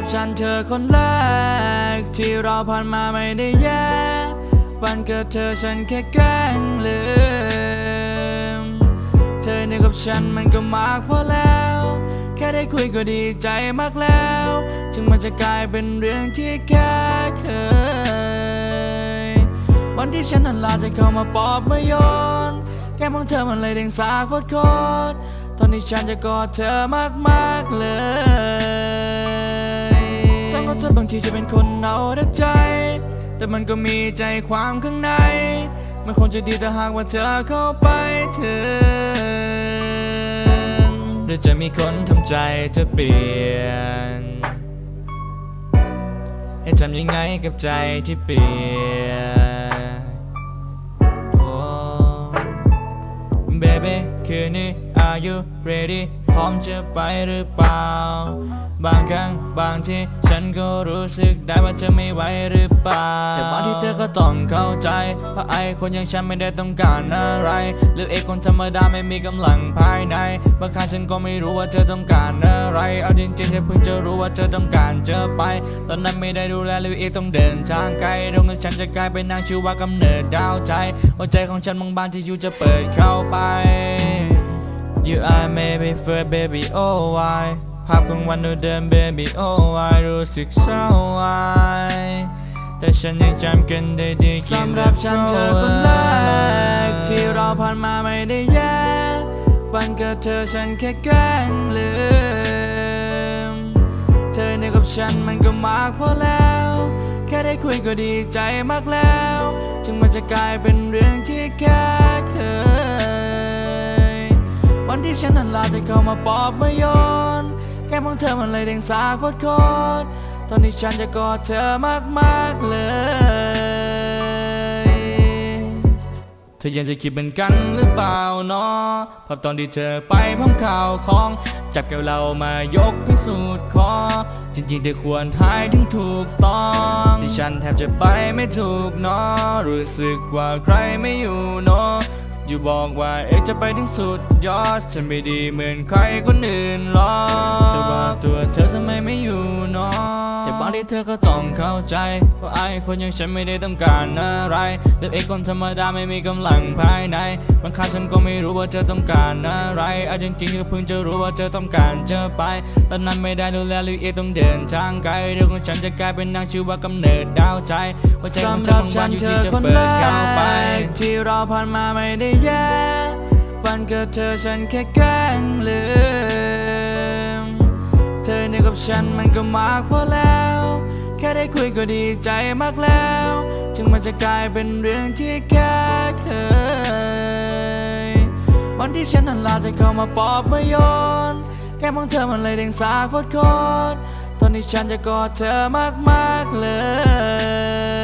รับฉันเธอคนแรก ที่เราผ่านมาไม่ได้แย่วันเกิดเธอฉันแค่แกล้งลืม เธอเนี่ยกับฉันมันก็มากพอแล้ว แค่ได้คุยก็ดีใจมากแล้ว จึงมันจะกลายเป็นเรื่องที่แค่เคย วันที่ฉันนั้นลาจะเข้ามาปอบมาโยนแก้มของเธอมันเลยเด้งสาโคตรโคตรตอนนี้ฉันจะกอดเธอมากๆเลย เธอโทษบางทีจะเป็นคนเอาแต่ใจ แต่มันก็มีใจความข้างใน มันคงจะดีแต่หากว่าเธอเข้าไปถึงหรือจะมีคนทำใจเธอเปลี่ยน ให้ทำยังไงกับใจที่เปลี่ยน you ready พร้อมจะไปหรือเปล่า บางครั้งบางทีฉันก็รู้สึกได้ว่าเธอไม่ไหวหรือเปล่า แต่บางที่เธอก็ต้องเข้าใจเพราะไอคนอย่างฉันไม่ได้ต้องการอะไร หรือเอคนธรรมดาไม่มีกำลังภายใน บางครั้งฉันก็ไม่รู้ว่าเธอต้องการอะไร เอาจริงๆเธอเพิ่งจะรู้ว่าเธอต้องการเจอไป ตอนนั้นไม่ได้ดูแลหรือเอกต้องเดินทางไกลดวงของฉันจะกลายเป็นนางชื่อว่ากำเนิดดาวใจหัวใจของฉันบางบานที่อยู่จะเปิดเข้าไป You are maybe first baby oh why ภาพของวันดูเดิม baby oh why รู้สึกเศร้า why แต่ฉันยังจำกันได้ดีสำหรับฉันเธอคนแรก ที่เราผ่านมาไม่ได้แย่วันเกิดเธอฉันแค่แกล้งลืม เธอเนี่ยกับฉันมันก็มากพอแล้ว แค่ได้คุยก็ดีใจมากแล้ว จึงมันจะกลายเป็นเรื่องที่แค่เคาจะเข้ามาปอบมาโยนแก้มของเธอมันเลยเด้งสาโคตรโคตรตอนนี้ฉันจะกอดเธอมากๆเลย เธอยังจะคิดเหมือนกันหรือเปล่าเนาะภาพตอนที่เธอไปพร้อมข่าวของ จับแก้วเรามายกพิสูจน์ขอจริงๆเธอควรทายถึงถูกต้องที่ฉันแทบจะไปไม่ถูกเนาะรู้สึกว่าใครไม่อยู่เนาะ อยู่บอกว่าเอ๊ะจะไปถึงสุดยอด ฉันไม่ดีเหมือนใครคนอื่นหรอกแต่ว่าตัวเธอทำไมไม่อยู่เนาะแต่บางทีเธอก็ต้องเข้าใจว่าไอ้คนอย่างฉันไม่ได้ต้องการอะไรหรือไอ้คนธรรมดาไม่มีกำลังภายในบางครั้งฉันก็ไม่รู้ว่าเธอต้องการอะไรเอาจริงๆก็เพิ่งจะรู้ว่าเธอต้องการจอไปตอนนั้นไม่ได้ดูแลหรือเอต้องเดินทางไกลเรื่องของฉันจะกลายเป็นนางชื่อว่ากำเนิดดาวใจว่าใจของฉันบางวันอยู่ที่จะเปิดเข้าไป ที่เราผ่านมาไม่ได้แย่วันเกิดเธอฉันแค่แกล้งลืม เธอเนี่ยกับฉันมันก็มากพอแล้ว แค่ได้คุยก็ดีใจมากแล้ว จึงมันจะกลายเป็นเรื่องที่แค่เคย วันที่ฉันนั้นลาจะเข้ามาปอบมาโยนแก้มของเธอมันเลยเด้งสาโคตรตอนนี้ฉันจะกอดเธอมากๆเลย